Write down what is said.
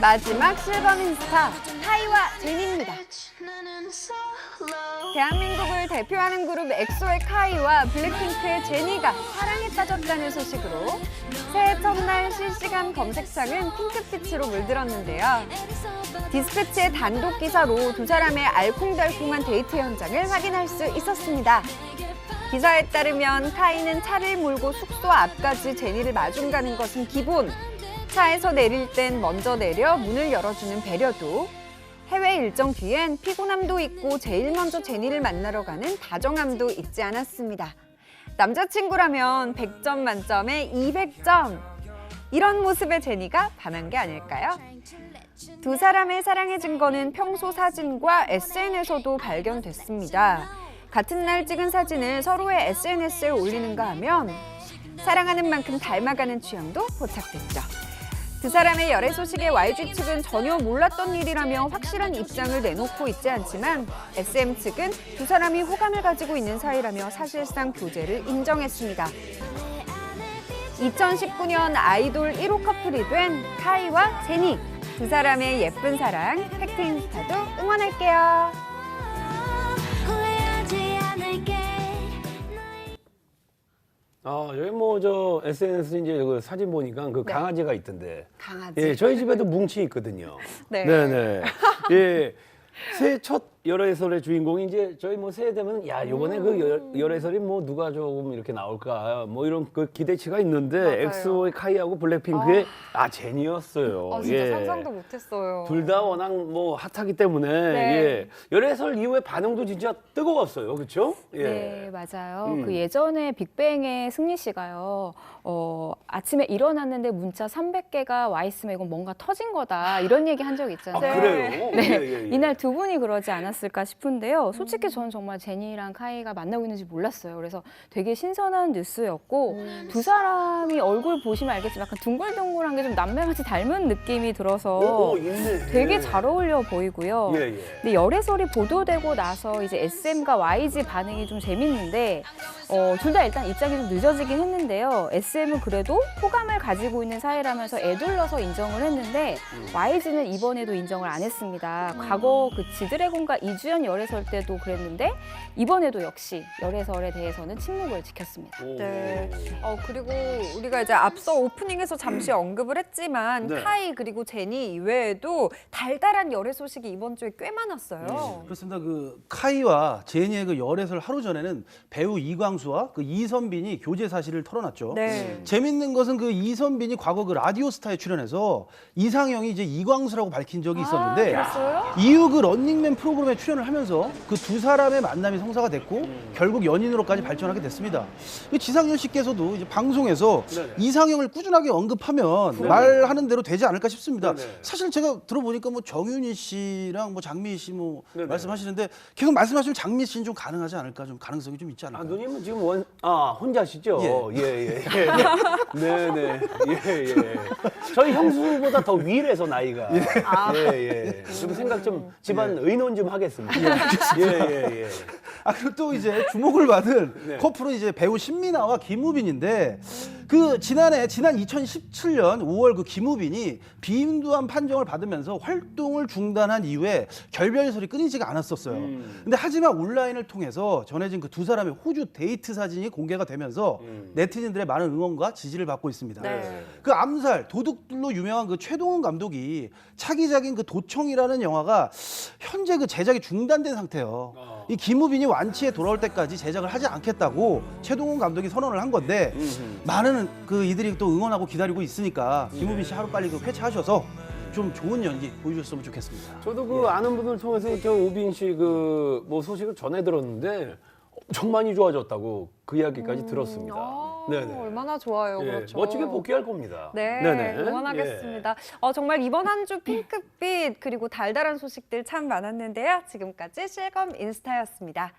마지막 실검 인스타 타이와 제니입니다. 대한민국을 대표하는 그룹 엑소의 카이와 블랙핑크의 제니가 사랑에 빠졌다는 소식으로 새해 첫날 실시간 검색창은 핑크빛으로 물들었는데요. 디스패치의 단독 기사로 두 사람의 알콩달콩한 데이트 현장을 확인할 수 있었습니다. 기사에 따르면 카이는 차를 몰고 숙소 앞까지 제니를 마중 가는 것은 기본. 차에서 내릴 땐 먼저 내려 문을 열어주는 배려도. 해외 일정 뒤엔 피곤함도 있고 제일 먼저 제니를 만나러 가는 다정함도 잊지 않았습니다. 남자친구라면 100점 만점에 200점. 이런 모습의 제니가 반한 게 아닐까요? 두 사람의 사랑의 증거는 평소 사진과 SNS에서도 발견됐습니다. 같은 날 찍은 사진을 서로의 SNS에 올리는가 하면 사랑하는 만큼 닮아가는 취향도 포착됐죠. 두 사람의 열애 소식에 YG 측은 전혀 몰랐던 일이라며 확실한 입장을 내놓고 있지 않지만 SM 측은 두 사람이 호감을 가지고 있는 사이라며 사실상 교제를 인정했습니다. 2019년 아이돌 1호 커플이 된 카이와 제니 두 사람의 예쁜 사랑 팩트 인스타도 응원할게요. 아 여기 뭐 저 SNS 이제 그 사진 보니까 그 네. 강아지가 있던데. 강아지. 예, 저희 집에도 뭉치 있거든요. 네. 네네. 예. 새해 첫 열애설의 주인공이 이제 저희 뭐 새해 되면 야 요번에 그 열, 열애설이 뭐 누가 조금 이렇게 나올까 뭐 이런 그 기대치가 있는데 맞아요. 엑소의 카이하고 블랙핑크의 아, 제니였어요. 아, 진짜 예. 상상도 못했어요. 둘 다 워낙 뭐 핫하기 때문에 네. 예. 열애설 이후에 반응도 진짜 뜨거웠어요. 그렇죠? 예. 네, 맞아요. 음. 그 예전에 빅뱅의 승리 씨가요, 어, 아침에 일어났는데 문자 300개가 와 있으면 이건 뭔가 터진 거다. 이런 얘기 한적 아, 있잖아요. 그래요? 네, 예, 예, 예. 이날 두 분이 그러지 않았을까 싶은데요. 솔직히 저는 정말 제니랑 카이가 만나고 있는지 몰랐어요. 그래서 되게 신선한 뉴스였고 음. 두 사람이 얼굴 보시면 알겠지만 약간 둥글둥글한 게 좀 남매같이 닮은 느낌이 들어서 있네. 되게 예. 잘 어울려 보이고요. 예, 예. 근데 열애설이 보도되고 나서 이제 SM과 YG 반응이 좀 재밌는데 어, 둘 다 일단 입장이 좀 늦어지긴 했는데요. SM은 그래도 호감을 가지고 있는 사이라면서 애둘러서 인정을 했는데 YG는 이번에도 인정을 안 했습니다. 과거 그 지드래곤과 이주연 열애설 때도 그랬는데 이번에도 역시 열애설에 대해서는 침묵을 지켰습니다. 오. 네. 어 그리고 우리가 이제 앞서 오프닝에서 잠시 언급을 했지만 네. 카이 그리고 제니 이외에도 달달한 열애 소식이 이번 주에 꽤 많았어요. 그렇습니다. 그 카이와 제니의 그 열애설 하루 전에는 배우 이광수와 그 이선빈이 교제 사실을 털어놨죠. 네. 재밌는 것은 그 이선빈이 과거 그 라디오스타에 출연해서 이상형이 이제 이광수라고 밝힌 적이 있었는데 아? 이후 그 런닝맨 프로그램 에 출연을 하면서 그 두 사람의 만남이 성사가 됐고 결국 연인으로까지 발전하게 됐습니다. 그 지상렬 씨께서도 이제 방송에서 네네. 이상형을 꾸준하게 언급하면 네네. 말하는 대로 되지 않을까 싶습니다. 네네. 사실 제가 들어보니까 뭐 정윤희 씨랑 뭐 장미 씨뭐 네네. 말씀하시는데 계속 말씀하시면 장미 씨는 좀 가능하지 않을까 좀 가능성이 좀 있지 않을까. 아, 누님은 지금 원, 아, 혼자시죠? 예, 예, 예. 네, 네. 예, 예. 저희 형수보다 더 위래서 나이가. 예, 예. 좀 생각 좀 집안 의논 좀 하 겠습니다. 예, 예, 예. 아 그리고 또 이제 주목을 받은 네. 커플은 이제 배우 신민아와 김우빈인데 그 지난해 지난 2017년 5월 그 김우빈이 비인두한 판정을 받으면서 활동을 중단한 이후에 결별설이 끊이지가 않았었어요. 음. 근데 하지만 온라인을 통해서 전해진 그 두 사람의 호주 데이트 사진이 공개가 되면서 음. 네티즌들의 많은 응원과 지지를 받고 있습니다. 네. 그 암살 도둑들로 유명한 그 최동원 감독이 차기작인 그 도청이라는 영화가 현재 그 제작이 중단된 상태예요. 어. 이 김우빈이 완치에 돌아올 때까지 제작을 하지 않겠다고 최동원 감독이 선언을 한 건데. 많은 그 이들이 또 응원하고 기다리고 있으니까 김우빈 씨 하루 빨리 그 쾌차하셔서 좀 좋은 연기 보여주셨으면 좋겠습니다. 저도 그 아는 분을 통해서 저 우빈 씨 그 뭐 소식을 전해 들었는데 엄청 많이 좋아졌다고 그 이야기까지 들었습니다. 아, 네네. 얼마나 좋아요. 예, 그렇죠. 멋지게 복귀할 겁니다. 네, 네네. 응원하겠습니다. 어, 정말 이번 한 주 핑크빛 그리고 달달한 소식들 참 많았는데요. 지금까지 실검 인스타였습니다.